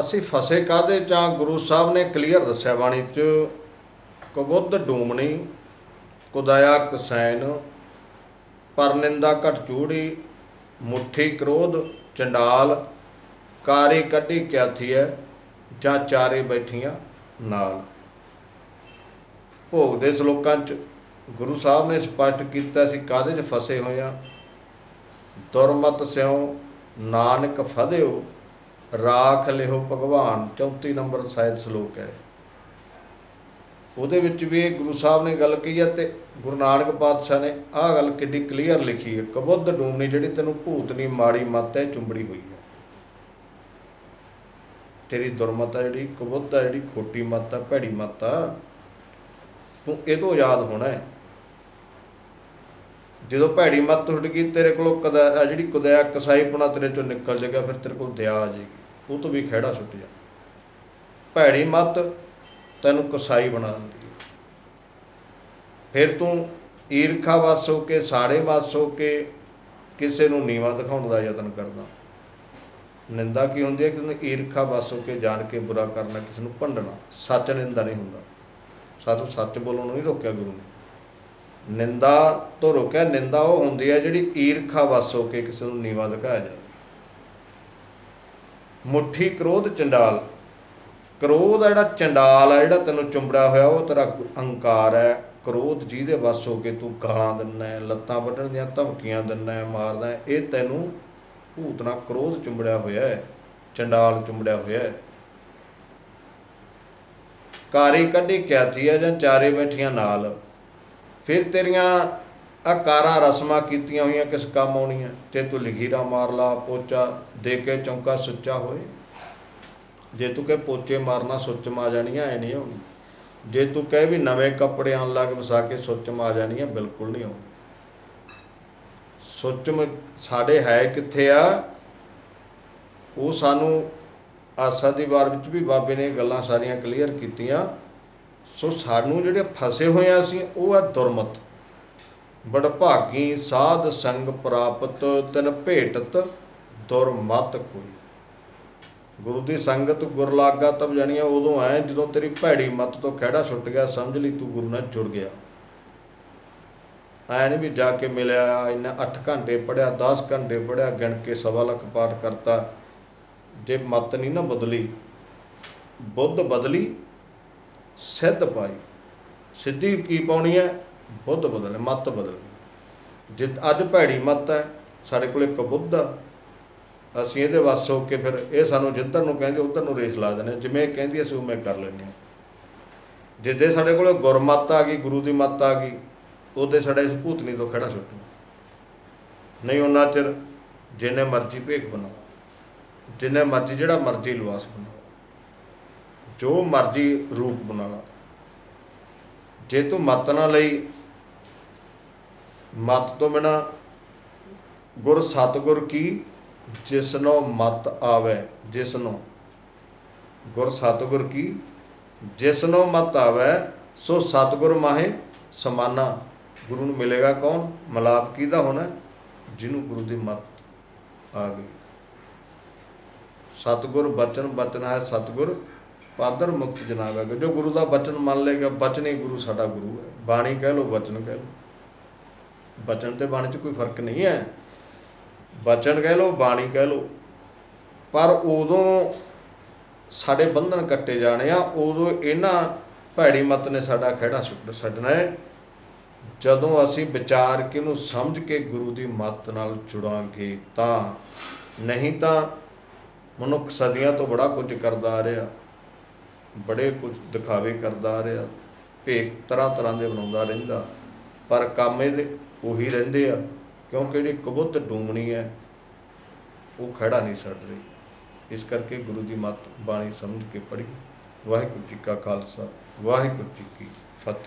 ਅਸੀਂ ਫਸੇ ਕਾਦੇ ਜਾਂ ਗੁਰੂ ਸਾਹਿਬ ਨੇ ਕਲੀਅਰ ਦੱਸਿਆ ਬਾਣੀ ਚ, ਕਬੁੱਧ ਡੂਮਣੀ, ਕੁਦਾਇਆ ਕਸੈਨ ਪਰਨਿੰਦਾ ਘਟ ਚੂੜੀ, ਮੁੱਠੀ ਕ੍ਰੋਧ, ਚੰਡਾਲ, ਕਾਰੀ ਕੱਢੀ ਕਿਆਥੀ ਹੈ ਜਾਂ ਚਾਰੇ ਬੈਠੀਆਂ ਨਾਲ। ਭੋਗ ਦੇ ਸ਼ਲੋਕਾਂ ਚ ਗੁਰੂ ਸਾਹਿਬ ਨੇ ਸਪਸ਼ਟ ਕੀਤਾ ਸੀ ਕਾਦੇ ਚ ਫਸੇ ਹੋਏ ਆ। ਦੁਰਮਤ ਸਿਉ, ਨਾਨਕ ਫਦਿਓ ਰਾਖ ਲਿਓ ਭਗਵਾਨ 34 ਨੰਬਰ ਸਾਹਿਤ ਸ਼ਲੋਕ ਹੈ। ਉਹਦੇ ਵਿੱਚ ਵੀ ਇਹ ਗੁਰੂ ਸਾਹਿਬ ਨੇ ਗੱਲ ਕਹੀ ਹੈ ਤੇ ਗੁਰੂ ਨਾਨਕ ਪਾਤਸ਼ਾਹ ਨੇ ਆਹ ਗੱਲ ਕਿੱਡੀ ਕਲੀਅਰ ਲਿਖੀ ਹੈ। ਕਬੁੱਧ ਡੂਮਣੀ ਜਿਹੜੀ ਤੈਨੂੰ ਭੂਤਨੀ ਮਾੜੀ ਮੱਤ ਹੈ, ਚੁੰਬੜੀ ਹੋਈ ਹੈ। ਤੇਰੀ ਦੁਰਮਤ ਹੈ ਜਿਹੜੀ, ਕਬੁੱਧ ਹੈ ਜਿਹੜੀ, ਖੋਟੀ ਮੱਤ ਹੈ ਭੈੜੀ ਮੱਤ ਆ, ਤੂੰ ਇਹ ਤੋਂ ਆਜ਼ਾਦ ਹੋਣਾ ਹੈ। ਜਦੋਂ ਭੈੜੀ ਮੱਤ ਉੱਠ ਗਈ, ਤੇਰੇ ਕੋਲੋਂ ਕਦਾ ਜਿਹੜੀ ਕੁਦਿਆ ਕਸਾਈਪੁਣਾ ਤੇਰੇ ਚੋਂ ਨਿਕਲ ਜਾਏਗਾ, ਫਿਰ ਤੇਰੇ ਕੋਲ ਦਇਆ ਆ ਜਾਏਗੀ। ਉਹ ਤੋਂ ਵੀ ਖਿਹੜਾ ਸੁੱਟ ਜਾ। ਭੈੜੀ ਮੱਤ ਤੈਨੂੰ ਕਸਾਈ ਬਣਾ ਦਿੰਦੀ ਹੈ। ਫਿਰ ਤੂੰ ਈਰਖਾ ਵਸ ਹੋ ਕੇ, ਸਾੜੇ ਵਸ ਹੋ ਕੇ ਕਿਸੇ ਨੂੰ ਨੀਵਾ ਦਿਖਾਉਣ ਦਾ ਯਤਨ ਕਰਦਾ। ਨਿੰਦਾ ਕੀ ਹੁੰਦੀ ਹੈ? ਕਿ ਉਹਨੂੰ ਈਰਖਾ ਵਸ ਹੋ ਕੇ ਜਾਣ ਕੇ ਬੁਰਾ ਕਰਨਾ, ਕਿਸੇ ਨੂੰ ਭੰਡਣਾ। ਸੱਚ ਨਿੰਦਾ ਨਹੀਂ ਹੁੰਦਾ। ਸਾਥੋਂ ਸੱਚ ਬੋਲਣ ਨੂੰ ਨਹੀਂ ਰੋਕਿਆ ਗੁਰੂ ਨੇ। ਨਿੰਦਾ ਤੋਂ ਰੋਕਿਆ, ਨਿੰਦਾ ਉਹ ਹੁੰਦੀ ਹੈ ਜਿਹੜੀ ਈਰਖਾ ਵਸ ਹੋ ਕੇ ਕਿਸੇ ਨੂੰ ਨੀਵਾ ਦਿਖਾਇਆ ਜਾਂਦਾ ਮੁੱਠੀ ਕ੍ਰੋਧ ਚੰਡਾਲ। ਕ੍ਰੋਧ ਆ ਜਿਹੜਾ ਚੰਡਾਲ ਆ, ਜਿਹੜਾ ਤੈਨੂੰ ਚੁੰਬੜਿਆ ਹੋਇਆ, ਉਹ ਤੇਰਾ ਅਹੰਕਾਰ ਹੈ ਕ੍ਰੋਧ ਜਿਹਦੇ ਵਸ ਹੋ ਕੇ ਤੂੰ ਗਾਲਾਂ ਦਿੰਦਾ ਹੈ, ਲੱਤਾਂ ਵੱਢਣ ਦੀਆਂ ਧਮਕੀਆਂ ਦਿੰਦਾ ਹੈ, ਮਾਰਦਾ ਹੈ, ਇਹ ਤੈਨੂੰ ਭੂਤਨਾ ਕ੍ਰੋਧ ਚੁੰਬੜਿਆ ਹੋਇਆ ਹੈ, ਚੰਡਾਲ ਚੁੰਬੜਿਆ ਹੋਇਆ ਹੈ। ਕਾਰੀ ਕੱਢੀ, ਕਿਆਤੀ ਹੈ ਜਾਂ ਚਾਰੇ ਬੈਠੀਆਂ ਨਾਲ। ਫਿਰ ਤੇਰੀਆਂ ਆਕਾਰਾਂ ਰਸਮਾਂ ਕੀਤੀਆਂ ਹੋਈਆਂ, ਕਿਸ ਕੰਮ ਆਉਣੀਆਂ? ਤੇ ਤੂੰ ਲਖੀਰਾ ਮਾਰ ਲਾ, ਪੋਚਾ ਦੇ ਕੇ ਚੌਂਕਾ ਸੁੱਚਾ ਹੋਏ। ਜੇ ਤੂੰ ਕਹੇ ਪੋਚੇ ਮਾਰਨਾ ਸੁੱਚ ਮਾ ਜਾਣੀਆਂ, ਐ ਨਹੀਂ ਹੋਣੀ ਜੇ ਤੂੰ ਕਹੇ ਵੀ ਨਵੇਂ ਕੱਪੜੇ ਆਣ ਲੱਗ ਵਸਾ ਕੇ ਸੁੱਚ ਮਾ ਜਾਣੀਆਂ, ਬਿਲਕੁਲ ਨਹੀਂ ਹੋਣੀ ਸੁੱਚ ਸਾਡੇ ਹੈ ਕਿੱਥੇ ਆ? ਉਹ ਸਾਨੂੰ ਆਸਾ ਦੀ ਵਾਰ ਵਿੱਚ ਵੀ ਬਾਬੇ ਨੇ ਗੱਲਾਂ ਸਾਰੀਆਂ ਕਲੀਅਰ ਕੀਤੀਆਂ। ਸੋ ਸਾਨੂੰ ਜਿਹੜੇ ਫਸੇ ਹੋਏ ਆ ਅਸੀਂ, ਉਹ ਆ ਦੁਰਮਤ। ਬੜ ਭਾਗੀ ਸਾਧ ਸੰਗ ਪ੍ਰਾਪਤ ਤਨ ਭੇਟਤ ਦੁਰਮਤ ਕੋਈ। ਗੁਰੂ ਦੀ ਸੰਗਤ ਗੁਰ ਲਾਗਾ ਤਬ ਜਾਣੀਆਂ ਉਦੋਂ ਆਏ ਜਦੋਂ ਤੇਰੀ ਭੈੜੀ ਮੱਤ ਤੋਂ ਖਿਹੜਾ ਛੁੱਟ ਗਿਆ, ਸਮਝ ਲਈ ਤੂੰ ਗੁਰੂ ਨਾਲ ਜੁੜ ਗਿਆ। ਐ ਨਹੀਂ ਵੀ ਜਾ ਕੇ ਮਿਲਿਆ, ਇੰਨਾ 8 ਘੰਟੇ ਪੜਿਆ 10 ਘੰਟੇ ਪੜਿਆ ਗਿਣ ਕੇ ਸਵਾ ਲੱਖ ਪਾਠ ਕਰਤਾ। ਜੇ ਮਤ ਨਹੀਂ ਨਾ ਬਦਲੀ, ਬੁੱਧ ਬਦਲੀ, ਸਿੱਧ ਪਾਈ। ਸਿੱਧੀ ਕੀ ਪਾਉਣੀ ਹੈ ਬੁੱਧ ਬਦਲਣੇ ਮੱਤ ਬਦਲਣੀ ਜੇ ਅੱਜ ਭੈੜੀ ਮੱਤ ਹੈ, ਸਾਡੇ ਕੋਲ ਇੱਕ ਬੁੱਧ ਆ। ਅਸੀਂ ਇਹਦੇ ਵੱਸ ਹੋ ਕੇ ਫਿਰ ਇਹ ਸਾਨੂੰ ਜਿੱਧਰ ਨੂੰ ਕਹਿੰਦੇ, ਉਧਰ ਨੂੰ ਰੇਸ ਲਾ ਦਿੰਦੇ ਹਾਂ। ਜਿਵੇਂ ਇਹ ਕਹਿੰਦੀ, ਅਸੀਂ ਉਵੇਂ ਕਰ ਲੈਂਦੇ ਹਾਂ। ਜਿੱਦੇ ਸਾਡੇ ਕੋਲ ਗੁਰਮੱਤ ਆ ਗਈ, ਗੁਰੂ ਦੀ ਮੱਤ ਆ ਗਈ, ਉਹਦੇ ਸਾਡੇ ਇਸ ਭੂਤਨੀ ਤੋਂ ਖੜਾ ਛੁੱਟਣਾ ਨਹੀਂ, ਉਹਨਾਂ ਚਿਰ ਜਿੰਨੇ ਮਰਜ਼ੀ ਭੇਖ ਬਣਾਓ। ਜਿੰਨੇ ਮਰਜ਼ੀ, ਜਿਹੜਾ ਮਰਜ਼ੀ ਲਿਬਾਸ ਬਣਾਓ। ਜੋ ਮਰਜ਼ੀ ਰੂਪ ਬਣਾ ਲਾ। ਜੇ ਤੂੰ ਮਤ ਨਾ ਲਈ ਮਤ ਤੋਂ ਬਿਨਾ ਗੁਰ ਸਤਗੁਰ ਕੀ, ਜਿਸਨੋ ਮਤ ਆਵੇ, ਜਿਸਨੋ। ਗੁਰ ਸਤਗੁਰ ਕੀ, ਜਿਸਨੋ ਮਤ ਆਵੇ, ਸੋ ਸਤਗੁਰ ਮਾਹੇ ਸਮਾਨਾ। ਗੁਰੂ ਨੂੰ ਮਿਲੇਗਾ ਕੌਣ? ਮਲਾਪ ਕਿਹਦਾ ਹੋਣਾ? ਜਿਹਨੂੰ ਗੁਰੂ ਦੀ ਮਤ ਆ ਗਈ। ਸਤਗੁਰ ਬਚਨ ਬਚਨ ਹੈ ਸਤਗੁਰ, ਪਾਦਰ ਮੁਕਤ ਜਨਾਗਾ ਜੋ ਗੁਰੂ ਦਾ ਬਚਨ ਮੰਨ ਲੇਗਾ ਬਚਨ ਹੀ ਗੁਰੂ ਸਾਡਾ ਗੁਰੂ ਹੈ। ਬਾਣੀ ਕਹਿ ਲੋ ਬਚਨ ਕਹਿ ਲੋ ਬਚਨ ਤੇ ਬਾਣੀ 'ਚ ਕੋਈ ਫ਼ਰਕ ਨਹੀਂ ਹੈ। ਬਚਨ ਕਹਿ ਲੋ ਬਾਣੀ ਕਹਿ ਲੋ ਪਰ ਉਦੋਂ ਸਾਡੇ ਬੰਧਨ ਕੱਟੇ ਜਾਣੇ ਆ, ਉਦੋਂ ਇਹਨਾਂ ਭੈੜੀ ਮਤ ਨੇ ਸਾਡਾ ਖਿਹੜਾ ਸੁੱਟ ਛੱਡਣਾ ਹੈ। ਜਦੋਂ ਅਸੀਂ ਵਿਚਾਰ ਕੇ ਉਹਨੂੰ ਸਮਝ ਕੇ ਗੁਰੂ ਦੀ ਮੱਤ ਨਾਲ ਜੁੜਾਂਗੇ, ਤਾਂ ਨਹੀਂ ਤਾਂ ਮਨੁੱਖ ਸਦੀਆਂ ਤੋਂ ਬੜਾ ਕੁਝ ਕਰਦਾ ਆ ਰਿਹਾ, ਬੜੇ ਕੁਝ ਦਿਖਾਵੇ ਕਰਦਾ ਆ ਰਿਹਾ ਭੇਕ ਤਰ੍ਹਾਂ ਤਰ੍ਹਾਂ ਦੇ ਬਣਾਉਂਦਾ ਰਹਿੰਦਾ। ਪਰ ਕੰਮ ਇਹਦੇ ਉਹੀ ਰਹਿੰਦੇ ਆ, ਕਿਉਂਕਿ ਜਿਹੜੀ ਕਬੁੱਤ ਡੂਮਣੀ ਹੈ, ਉਹ ਖੜਾ ਨਹੀਂ ਛੱਡ ਰਹੀ। ਇਸ ਕਰਕੇ ਗੁਰੂ ਦੀ ਮੱਤ ਬਾਣੀ ਸਮਝ ਕੇ ਪੜ੍ਹੀ। ਵਾਹਿਗੁਰੂ ਜੀ ਕਾ ਖਾਲਸਾ, ਵਾਹਿਗੁਰੂ ਜੀ ਕੀ ਫਤਿਹ।